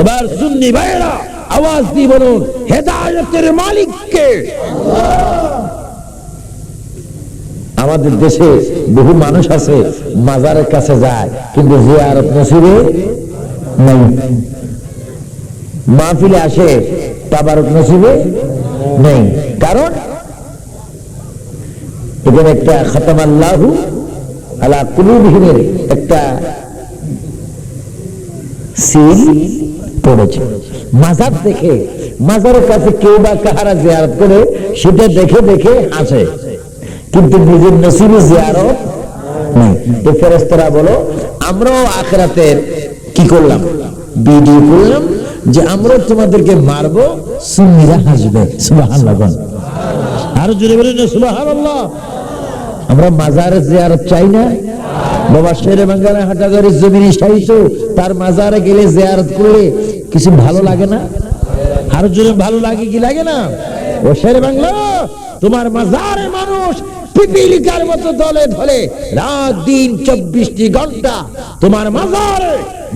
এবার সুন্নি ভাইরা আওয়াজ দিয়ে বলুন, হেদায়তের মালিককে। আমাদের দেশে বহু মানুষ আছে, মাজারের কাছে যায়, কিন্তু জিয়ারত নসিবে নেই। মাহফিলে আসে, তাবারক নসিবে নেই। কারণ এখানে একটা খতম আল্লাহু আলা কুলুবহিমের একটা সিল পড়েছে। মাজার দেখে, মাজারের কাছে কেউ বা কাহারা জিয়ারত করে, সেটা দেখে দেখে আসে। কিন্তু নিজের নসিবে তো বলো, আমরাও আখরাতের কি করলাম? করলাম যে আমরাও তোমাদেরকে মারবো হাসবে। আমরা মাজারে জিয়ারত চাই না। বাবা শেরে বাঙ্গালা হাটাগারের তার মাজারে গেলে জিয়ারত করলে কিছু ভালো লাগে না? আরও জোরে ভালো লাগে কি লাগে না? ও শেরে বাংলা, তোমার মাজারে মানুষ পিপিলিকার মতো দলে ধলে রাত দিন চব্বিশটি ঘণ্টা তোমার মাজারে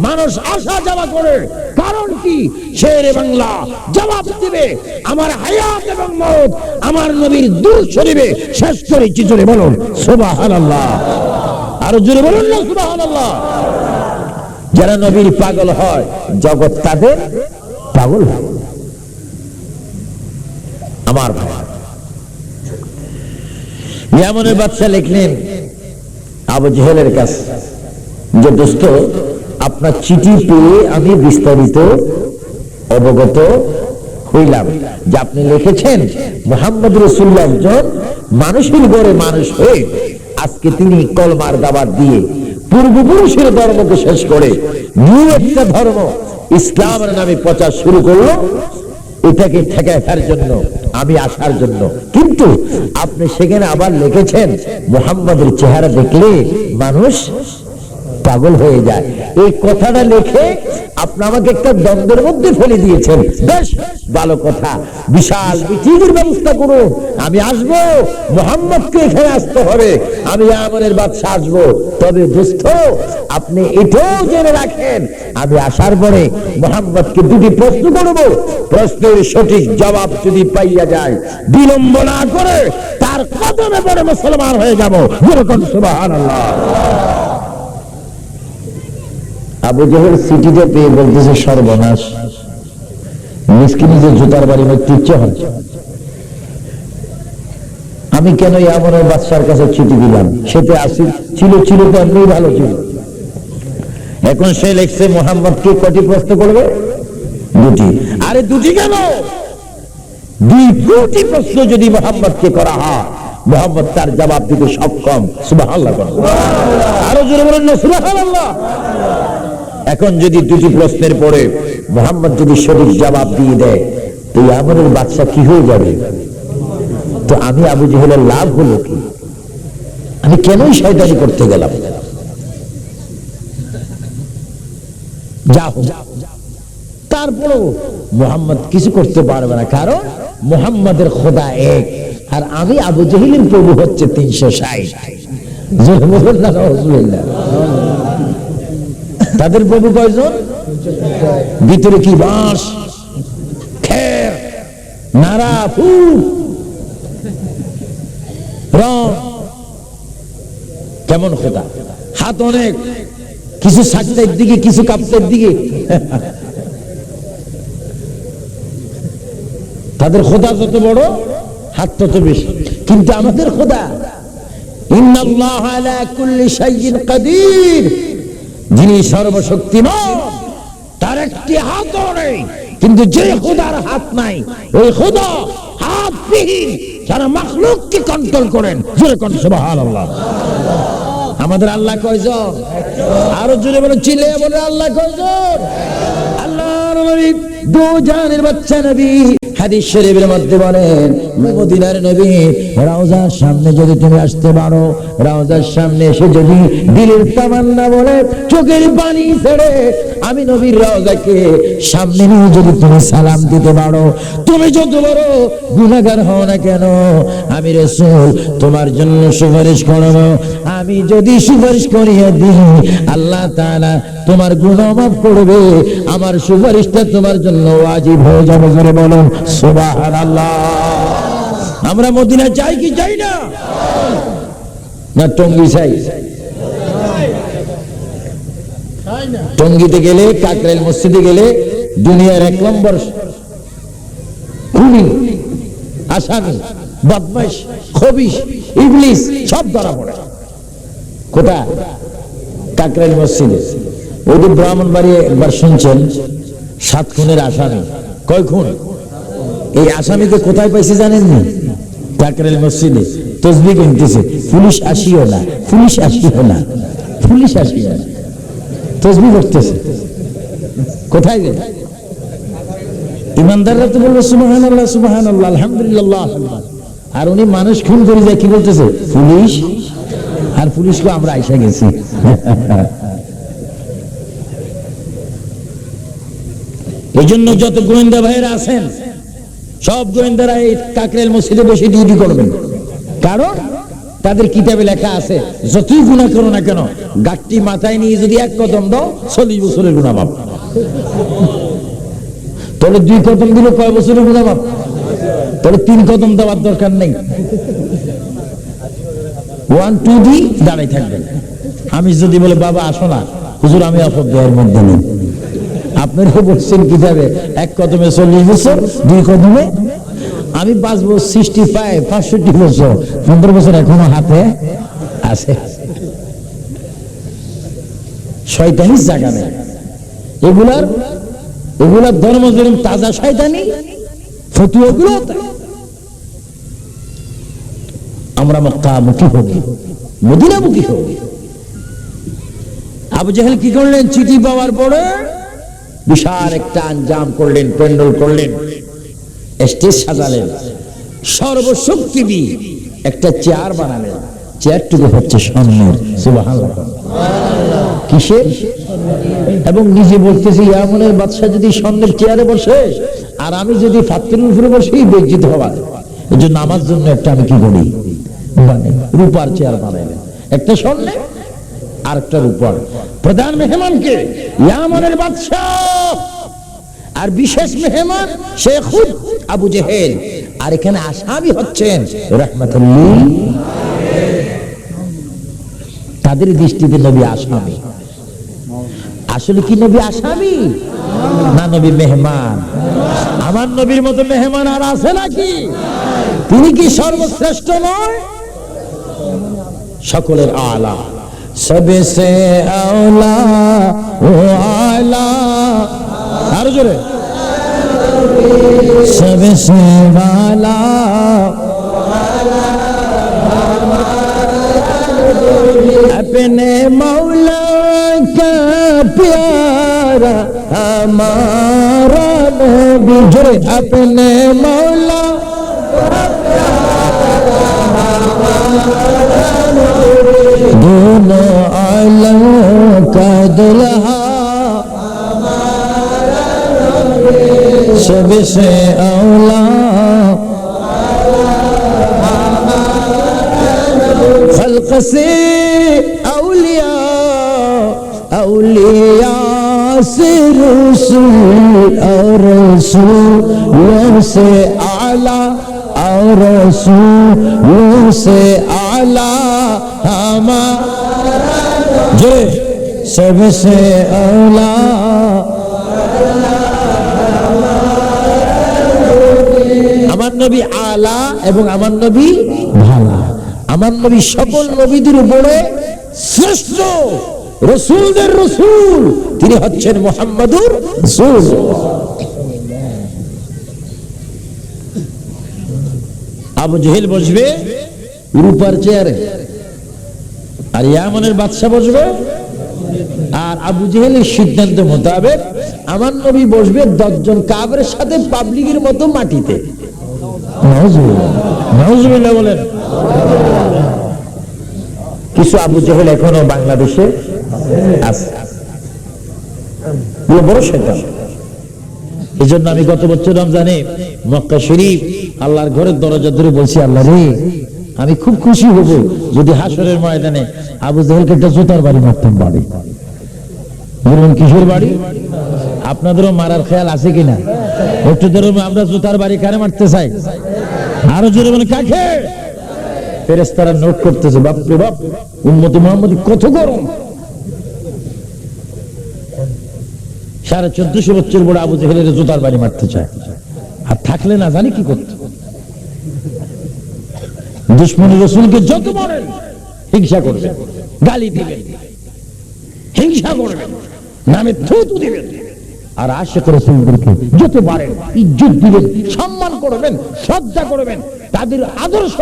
মানুষ আসা যাওয়া করে। কারণ কি? শেরে বাংলা, জবাব দিবে আমার হায়াত এবং আমার নবীর দূর শরীফে শেষ করে চিচরে বলুন? সুবহানাল্লাহ। আরও জোরে বলুন না সুবহানাল্লাহ। যারা নবীর পাগল হয়, জগৎ তাদের পাগল আমার ইয়ামনের বাদশা লিখলেন, আবু জেহেলের কাছে, যে দোস্ত, আপনার চিঠি পেয়ে আমি বিস্তারিত অবগত হইলাম, যে আপনি লিখেছেন, মোহাম্মদ রসুল্লাহ মানুষের গড়ে মানুষ হয়ে আজকে তিনি কলমার দাবার দিয়ে পূর্বপুরুষের ধর্মকে শেষ করে নিউ একটা ধর্ম ইসলামের নামে প্রচার শুরু করল, এটাকে ঠেকায় ফেলার জন্য, আমি আসার জন্য। কিন্তু আপনি সেখানে আবার লিখেছেন, মোহাম্মদের চেহারা দেখলে মানুষ পাগল হয়ে যায়। এই কথাটা লিখে আপনি আমাকে একটা দ্বন্দ্বের মধ্যে ফেলে দিয়েছেন। বেশ, ভালো কথা। বিশাল মিটিংয়ের ব্যবস্থা করুন। আমি আসব, মোহাম্মদকে এখানে আসতে হবে। আমি আমরের বাদশা আসব। তবে দুস্থ, আপনি এটাও জেনে রাখেন। আমি আসার পরে মোহাম্মদকে দুটি প্রশ্ন করব। প্রশ্নের সঠিক জবাব যদি পাইয়া যায়, বিলম্ব না করে তার কদমে পড়ে মুসলমান হয়ে যাব। যেরকম সুবহানাল্লাহ। আবু জহেল সিটিতে পেয়ে বলতেছে সর্বনাশ। মিসকিনি যে জুতার বাড়ি মধ্যে ইচ্ছে হয় আমি কেন এমনের বাদশার কাছে চিঠি দিলাম? সেতে আসি ছিল ছিল তো এমনি ভালো ছিল। এখন সে লেখছে, মোহাম্মদ কে কটি প্রশ্ন করবে? দুটি। আরে দুটি কেন? দুই কোটি প্রশ্ন যদি মোহাম্মদকে করা হয়, মোহাম্মদ তার জবাব দিতে সক্ষম। সুবহানাল্লাহ। বলুন। আরও জোরে বলেন না, সুবহানাল্লাহ। এখন যদি দুটি প্রশ্নের পরে মোহাম্মদ যদি সঠিক জবাব দিয়ে দেয়, তো আমরের বাচ্চা কি হয়ে যাবে? তো আমি আবু জেহেলের লাভ হলো কি? আমি কেনই শয়তানি করতে গেলাম? যা তারপরেও মোহাম্মদ কিছু করতে পারবে না, কারণ মোহাম্মদের খোদা এক, আর আমি আবু জহিলের প্রভু হচ্ছে তিনশো ষাট। তাদের প্রভু কয়জন? ভিতরে কি বাঁশ খের নাড়া ফুল। রং। কেমন খোদা? হাত অনেক। কিছু দিকে কিছু দিকে। তাদের খোদা যত বড়, হাত তত বেশি। কিন্তু আমাদের খোদা, ইন্নাল্লাহ আলা কুল্লি শাইইন কাদির। যিনি সর্বশক্তিমান, তার একটি হাতও নেই। কিন্তু যে খোদার হাত নাই, ওই খোদা হাতবিহীন যারা মাখলুককে কন্ট্রোল করেন। জোরে কোন, সুবহানাল্লাহ। আমাদের আল্লাহ কয়জন? আরও জোরে বলে চিলে বলে আল্লাহ কয়জন? আল্লাহর নবী দু বাচ্চা নবী। হাদিস শরীফের মধ্যে বলেন, মদিনার নবী রওজার সামনে যদি তুমি আসতে পারো রওজার সামনে এসে যদি দিলের তামান্না বলে, চোখের পানি ছেড়ে আমি নবীর রওজাকে সামনে নিয়ে যদি তুমি সালাম দিতে পারো, তুমি যত বড় গুনাহগার হও না কেন, আমি রসুল, তোমার জন্য সুপারিশ করব। আমি যদি সুপারিশ করিয়ে দিই, আল্লাহ তাআলা তোমার গুনাহ মাফ করবে, আমার সুপারিশটা তোমার জন্য ওয়াজিব হয়ে যাবে করে সুবহানাল্লাহ আমরা মদিনা চাই কি চাই না? না, টঙ্গি চাই টঙ্গিতে গেলে, কাকরাইল মসজিদে গেলে দুনিয়ার এক নম্বর খুনি, আসামি, বদমাইশ, খবিশ, ইবলিস, সব ধরা পড়ে। কাকরাইল মসজিদে। ওই একবার শুনছেন, সাত খুনের আসামি। কয় খুন? এই আসামিকে কোথায় পাইছে জানেন না? কাকরাইল মসজিদে। তসবি কিনতেছে। পুলিশ আসিও না। পুলিশ আসিও না। পুলিশ আসিও না। তসবি করতেছে। কোথায় গেল ইমানদাররা তো বলব সুবাহান আল্লাহ সুবাহান আল্লাহ আলহামদুলিল্লাহ। আর উনি মানুষ খুন করে যায়, কি বলতেছে? পুলিশ? আর পুলিশকে আমরা আইসা গেছি। এই জন্য যত গোয়েন্দা ভাইয়েরা আছেন সব গোয়েন্দারা এই কাকরেল মসজিদে বসে ডিউটি করবেন। কারণ তাদের কিতাবে লেখা আছে, যতই গুণা করো না কেন গাঠটি মাথায় নিয়ে যদি এক কদম দাও, চল্লিশ বছরের গুণা বাপ তাহলে দুই কদম দিলে কয় বছরের গুণা বাপ তাহলে তিন কদম দেওয়ার দরকার নেই। ওয়ান টু দি দাঁড়াই থাকবেন। আমি যদি বলে, বাবা, আসো না। হুজুর, আমি অপব্যয়ের মধ্যে নেই। আপনারা বলছেন কীভাবে? এক কদমে চল্লিশ বছর, দুই কদমে? আমি বাঁচবো সিক্সটি ফাইভ পাঁচষট্টি বছর। পনেরো বছর এখনও হাতে আছে। শয়তানি জায়গা নেই। এগুলার এগুলার ধর্ম যেরকম তাজা শয়তানি ফতুয়াগুলো। আমরা মক্কামুখী হব, মদিনামুখী হব। আবু জাহেল কি করলেন? চিঠি পাওয়ার পরে বিশাল একটা আঞ্জাম করলেন প্যান্ডেল করলেন। স্টেজ সাজালেন। সর্বশক্তি দিয়ে একটা চেয়ার বানালেন। চেয়ারটুকু হচ্ছে স্বর্ণের কিসের? এবং নিজে বলতেছি, ইয়ামনের বাদশাহ যদি স্বর্ণের চেয়ারে বসে, আর আমি যদি ফাত্তির উপরে বসে বেজিত হওয়ার এই জন্য আমার জন্য একটা আমি কি করি? বানাই। রূপার চেয়ার বানাইলেন। একটা স্বর্ণে আর একটা রূপার প্রধান মেহমানকে ইয়ামনের বাদশাহ। আর বিশেষ মেহমান শেখ আবু জেহেল। আর এখানে আসামি হচ্ছেন রহমতুল্লিল তাদের দৃষ্টিতে নবী আসামি। আসলে কি নবী আসামি? না নবী মেহমান। আমার নবীর মতো মেহমান আর আছে নাকি? তিনি কি সর্বশ্রেষ্ঠ নয়? সকলের আলা। সবেসে আওলা ও আলা আরো জোরে সবেসে বালা अपने मौला का प्यारा हमारा नबी जोरे अपने मौला دون عالم کا دلہا سب سے اولا. خلق سے اولیاء اولیاء سے رسول اور رسول سے اعلیٰ اور رسول سے اعلیٰ. সবসে আমার নবী আলা এবং আমার নবী ভালা। আমার নবী সকল নবীদের উপরে শ্রেষ্ঠ। রসুলদের রসুল। তিনি হচ্ছেন মোহাম্মদুর রসুল। আবু জহেল বসবে রূপার চেয়ারে। আর ইয়ামনের বাদশা বসবে আর আবু জেহেলের সিদ্ধান্ত মোতাবেক আমার নবী বসবে দশজন কাবের সাথে পাবলিকের মতো মাটিতে। বলেন। কিছু আবু জেহেল এখনও বাংলাদেশে আছে। বড় শয়তান। এই জন্য আমি গত বছর রমজানে মক্কা শরীফ আল্লাহর ঘরের দরজা ধরে বলছি আল্লাহ রে আমি খুব খুশি হব যদি হাসরের ময়দানে আবু জাহেলকে একটা জুতার বাড়ি মারতাম বাড়ি। বলুন কিশোর বাড়ি? আপনাদেরও মারার খেয়াল আছে কিনা? একটু ধরুন আমরা জুতার বাড়ি কারে মারতে চাই? আরও জোরে মানে কাকে? ফেরেস্তারা নোট করতেছে বাপ রে বাপ উন্মতি মোহাম্মদ কত গরম। সাড়ে চোদ্দশো বছর বড় আবু জেহেলের জুতার বাড়ি মারতে চায়। আর থাকলে না জানি কি করতে। দুশ্মনী রসুলকে যত মারেন হিংসা করবেন গালি দিবেন হিংসা করবেন নামে থুতু দিবেন। আর আশেখ রসুলদেরকে যত পারেন ইজ্জত দিবেন সম্মান করবেন, শ্রদ্ধা করবেন, তাদের আদর্শ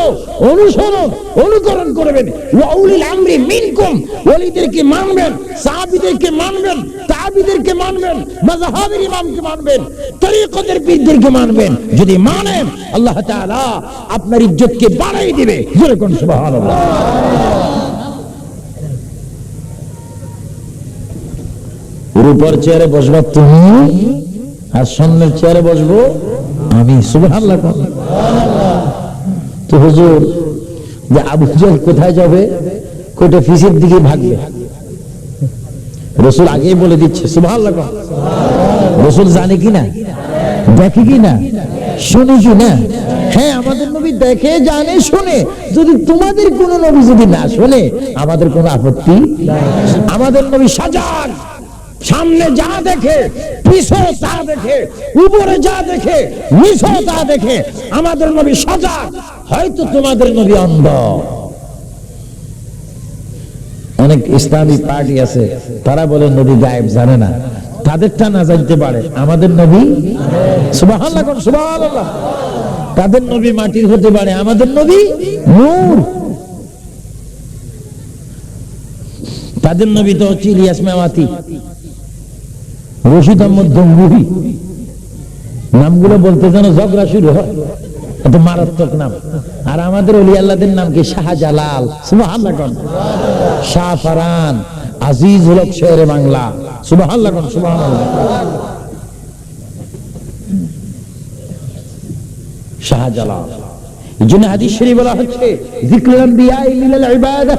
অনুসরণ, অনুকরণ করবেন আমরি মিনকুম, ওলিদেরকে মানবেন, সাহাবীদেরকে মানবেন তাবিদেরকে মানবেন, মাযহাবের ইমামকে মানবেন তরিকতের পীরদেরকে মানবেন, যদি মানেন, আল্লাহ তাআলা আপনার ইজ্জতকে বাড়াই দিবে। জোরে কোন রূপার চেয়ারে বসবা তুমি আর সামনের চেয়ারে বসবো আমি তো হুজুর, যে আবু কোথায় যাবে? কোটা ফিসের দিকে ভাগবে। রসুল আগেই বলে দিচ্ছে, সুবহানাল্লাহ কোন রসুল জানে কি না? দেখে কি না? শুনে কি না? হ্যাঁ আমাদের নবী দেখে, জানে, শুনে। যদি তোমাদের কোন নবী যদি না শুনে, আমাদের কোনো আপত্তি আমাদের নবী সাজাগ। সামনে যা দেখে, পিছনে তা দেখে, উপরে যা দেখে, নিচে তা দেখে, আমাদের নবী সজাগ, হয়তো তোমাদের নবী অন্ধ। অনেক ইসলামী পার্টি আছে, তারা বলে নবী গায়েব জানে না। তাদেরটা না জানতে পারে, আমাদের নবী? সুবহানাল্লাহ, কোন তাদের নবী মাটির হতে পারে, আমাদের নবী নূর। তাদের নবী তো হচ্ছে ইলিয়াস মেওয়াতি রশিদ আহমদ গঙ্গুহি নামগুলো বলতে যেন ঝগড়া শুরু হয়। এত মারাত্মক নাম। আর আমাদের অলি আল্লাহদের নাম কি? শাহজালাল। সুবহানাল্লাহ কোন। শাহ ফারান আজিজ হলক শেরে বাংলা। সুবহানাল্লাহ কোন শাহজালাল। এই জন্য হাদিস শরীফ বলা হচ্ছে, যিকরুল আম্বিয়া লিল ইবাদাহ।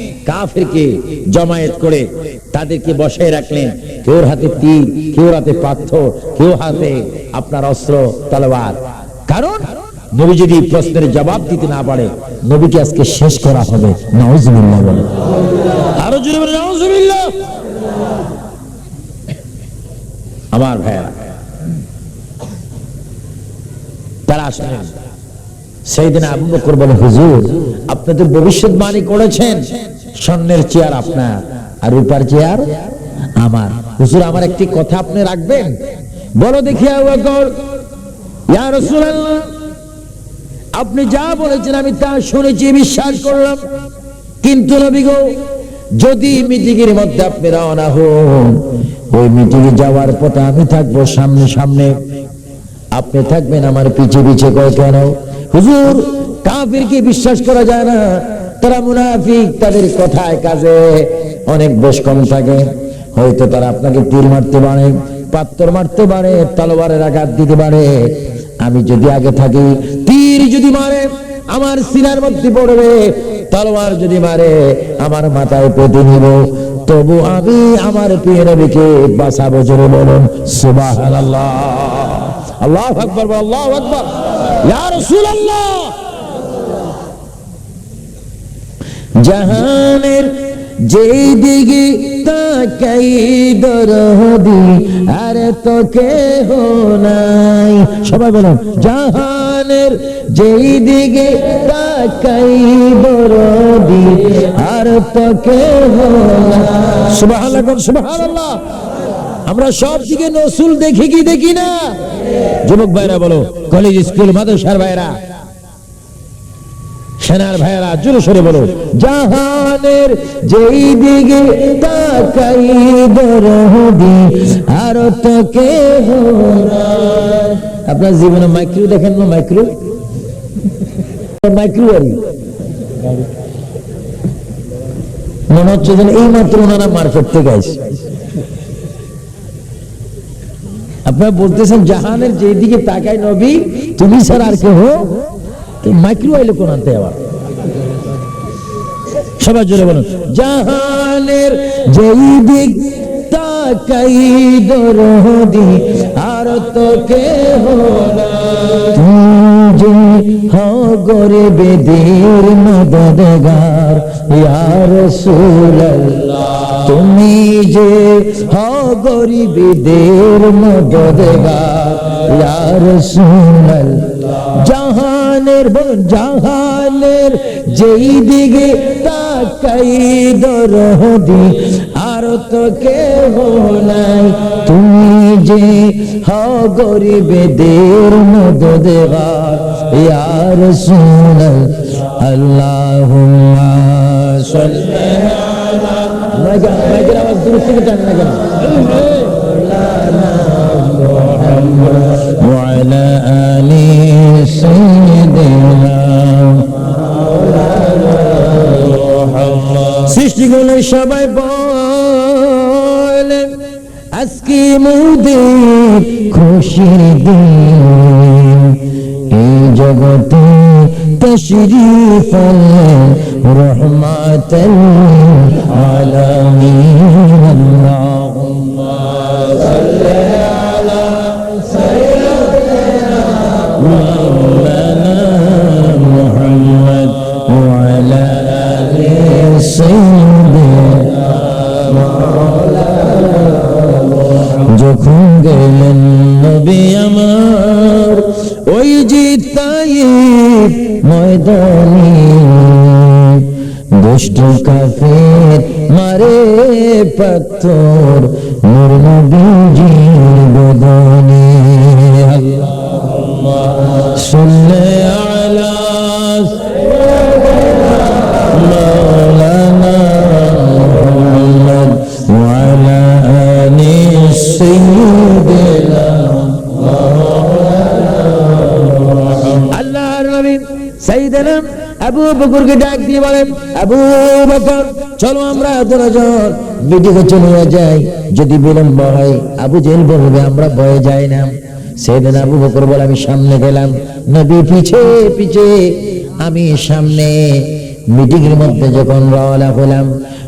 কাফেরকে জমায়েত করে তাদেরকে বসায় রাখলেন। কেউর হাতে তীর, কেউর হাতে পাথর, কেউ হাতে আপনার অস্ত্র, তলোয়ার। কারণ নবী যদি প্রশ্নের জবাব দিতে না পারে, নবীকে আজকে শেষ করা হবে। নাউজুবিল্লাহ বলে আরও জোরে বলে নাউজুবিল্লাহ। আমার ভাইয়া তারা আসলেন। সেইদিন আবু বকর বলে, হুজুর আপনি তো ভবিষ্যৎবাণী করেছেন। স্বর্ণের চেয়ার আপনার আর রূপার চেয়ার আমার। হুজুর, আমার একটি কথা আপনি রাখবেন? বলো দেখি আপনি যা বলেছেন আমি তা শুনেছি, বিশ্বাস করলাম। কিন্তু যদি মিটিং এর মধ্যে আপনি রওনা হন, ওই মিটিং এ যাওয়ার পথে আমি থাকব সামনে সামনে। আপনি থাকবেন আমার পিছে পিছে কয় কেন হুজুর, কাফিরকে বিশ্বাস করা যায় না। তারা মুনাফিক, তাদের কথায় কাজে। অনেক বেশ কম থাকে। হয়তো তারা আপনাকে তীর মারতে পারে, পাত্তর মারতে পারে তলোয়ারের আঘাত দিতে পারে। আমি যদি আগে থাকি, তীর যদি মারে, আমার সিনার মধ্যে পড়বে, তলোয়ার যদি মারে, আমার মাথায় পেতে নিব। তবু আমি আমার প্রিয় নবীকে বাঁচাবো জোরে বলুন, সুবহানাল্লাহ। আল্লাহ আকবর আল্লাহ আকবর। ইয়া রাসূলুল্লাহ! জাহানের যেই দিকে তাকাই দরদি, আর তো কেহ নাই। সবাই বলুন, জাহানের যেই দিকে তাকাই দরদি, আর তো নাই। সুবহানাল্লাহ সুবহানাল্লাহ। আমরা সব দিকে নসুল দেখি কি দেখি না? যুবক ভাইরা বলো, কলেজ, স্কুল, মাদ্রাসার ভাইরা। সেনার ভাইয়েরা জোরে সরে বলো জাহানের যেই দিকে তাকাই দরদি আর তো কে আপনার জীবনে মাইক্রো দেখেন না মাইক্রো? মাইক্রো গাড়ি মনে হচ্ছে যেন এই মাত্র ওনারা মার্কেট থেকে আসে আপনারা বলতেছেন, জাহানের যেদিকে তাকায় নবী, তুমি স্যার আর কেউ মাইক্রো আইলে কোন আনতে আবার। সবাই জোরে বলুন। জাহানের যেই দিক তাকাই দরদি আর তো কেহ যে হও গরিবেদের মদদগার ইয়ার তুমি যে হও গরিবেদের মদদগার ইয়ার সুনাল জাহানের বলুন জাহানের যেই দিকে তাকাই দরদি আর তো কেহ নাই তুমি যে হও গরিবেদের মদদগার ইয়ার সুনাল আল্লাহুম্মা সাল্লি মাইকের মাইকের আওয়াজ দূর থেকে টান না কেন وعلى آل سيدنا সৃষ্টিগুলো সবাই বলেন আজকে মোদের খুশির দিন। এই জগতে তশরিফ রহমাতাল আলামিন। আবু ডাক দিয়ে বলেন আবু বকর, চলো আমরা দুজন মিটিংয়ে চলে যাই। যদি বিলম্ব হয়, আবু জেল বলবে, আমরা ভয়ে যাই না। সেদিন আবু বকর বলে, আমি সামনে গেলাম। নবী পিছে পিছে, আমি সামনে। মিটিং এর মধ্যে যখন রওনা হলাম,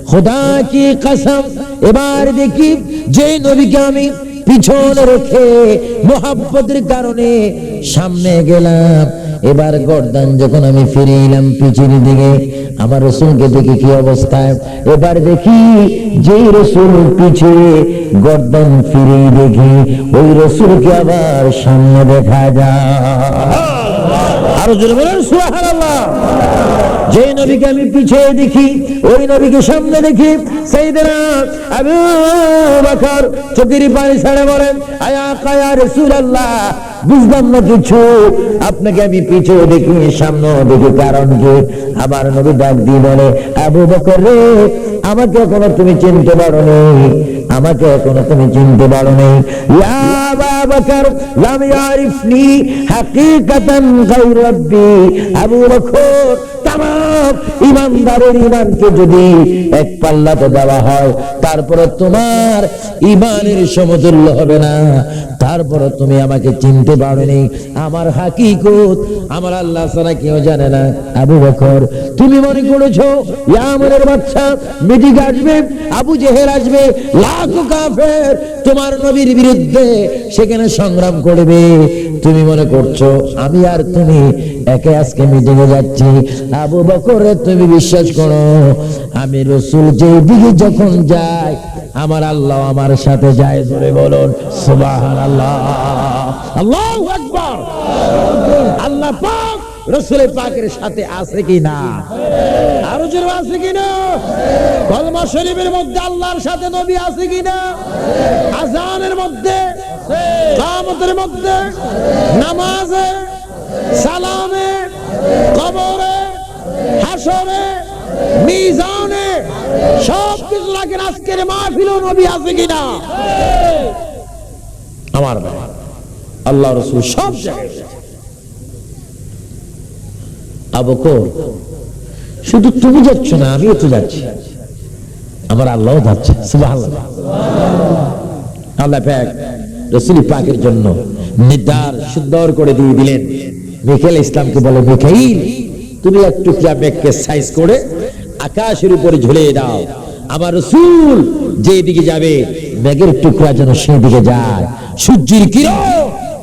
খোদা কি কসম, এবার দেখি যে নবীকে আমি পিছনে রেখে মোহাব্বতের কারণে সামনে গেলাম। এবার গর্দান যখন আমি ফিরে এলাম পিছের দিকে, আমার রসুলকে দেখি কি অবস্থায়। এবার দেখি যে রসুল পিছে গর্দান ফিরে দেখি, ওই রসুলকে আবার সামনে দেখা যে নবীকে আমি পিছিয়ে দেখি, ওই নবীকে সামনে দেখি আবু বকর চোখের পানি ছেড়ে বলেন, আয়া কায়া রাসূলুল্লাহ, বুঝলাম না কিছু। আপনাকে আমি পিছিয়ে দেখি, সামনে দেখি, কারণ কি? আমার নবী ডাক দিয়ে বলে, আবু বকর রে, আমাকে এখনও তুমি চিনতে পারো আমাকে এখনও তুমি চিনতে পারো নেই বকর, লাম ইয়ারিফনি হাকিকাতান গায়র রাব্বি। আবু বকর তামাম ইমানদারের ইমানকে যদি এক পাল্লাতে দেওয়া হয়, তারপরে তোমার ইমানের সমতুল্য হবে না। তারপরে তুমি আমাকে চিনতে পারোনি। আমার হাকিকত, আমার আল্লাহ কেউ জানে না। আবু বকর, তুমি মনে করেছ ইয়ামনের বাচ্চা, মিটিং আসবে, আবু জেহের আসবে, লাখ কাফের তোমার নবীর বিরুদ্ধে সেখানে সংগ্রাম করবে। তুমি মনে করছ, আমি আর তুমি একে আজকে মিটিং এ যাচ্ছি। আবু বকরে, তুমি বিশ্বাস করো, আমি রসুল যে দিকে যখন যাই, আমার আল্লাহ আমার সাথে যায় ধরে বলুন সুবাহান আল্লাহ আল্লাহ আল্লাহ পাক রসুলের পাকের সাথে আছে কি না? আরও আছে কি না? কলমা শরীফের মধ্যে আল্লাহর সাথে নবী আছে কি না? আজানের মধ্যে কামতের মধ্যে, নামাজে, সালামে, কবরে হাসরে, মিজানে সব কিছু আজকের মাহফিল নবী আছে কিনা? আমার আল্লাহ রসুল সব শুধু তুমি যাচ্ছ না, আমিও তো যাচ্ছি। আমার আল্লাহ যাচ্ছে আল্লাহ পাক রসুল পাকের জন্য নির্ধার সুন্দর করে দিয়ে দিলেন। মিখাইল ইসলামকে বলে মিখাইল তুমি এক টুকরা মেঘকে সাইজ করে আকাশের উপরে ঝুলিয়ে দাও। আমার রসুল যে দিকে যাবে মেঘের টুকরা যেন সেই দিকে যায়। সূর্যের কিরণ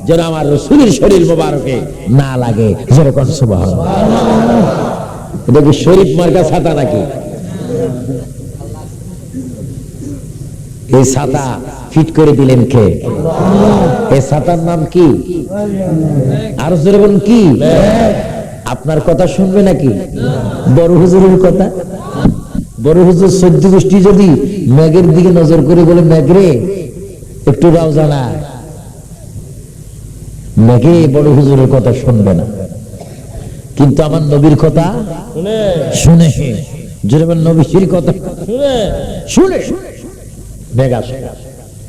যেন আমার রসুলের শরীর মোবারকে না লাগে। যেরকম সুবাহ এটা কি শরীফ মার্কা ছাতা নাকি? এই ছাতা ফিট করে দিলেন কে? এই ছাতার নাম কি? আর বলুন কি? আপনার কথা শুনবে নাকি? বড় হুজুরের কথা? বড় হুজুর সদ্য গোষ্ঠী যদি মেঘের দিকে নজর করে বলে মেঘরে একটু রাও জানা। মেঘে বড় হুজুরের কথা শুনবে না। কিন্তু আমার নবীর কথা শুনে। বলেন নবীর কথা শুনে। শুনে। মেঘ আসে।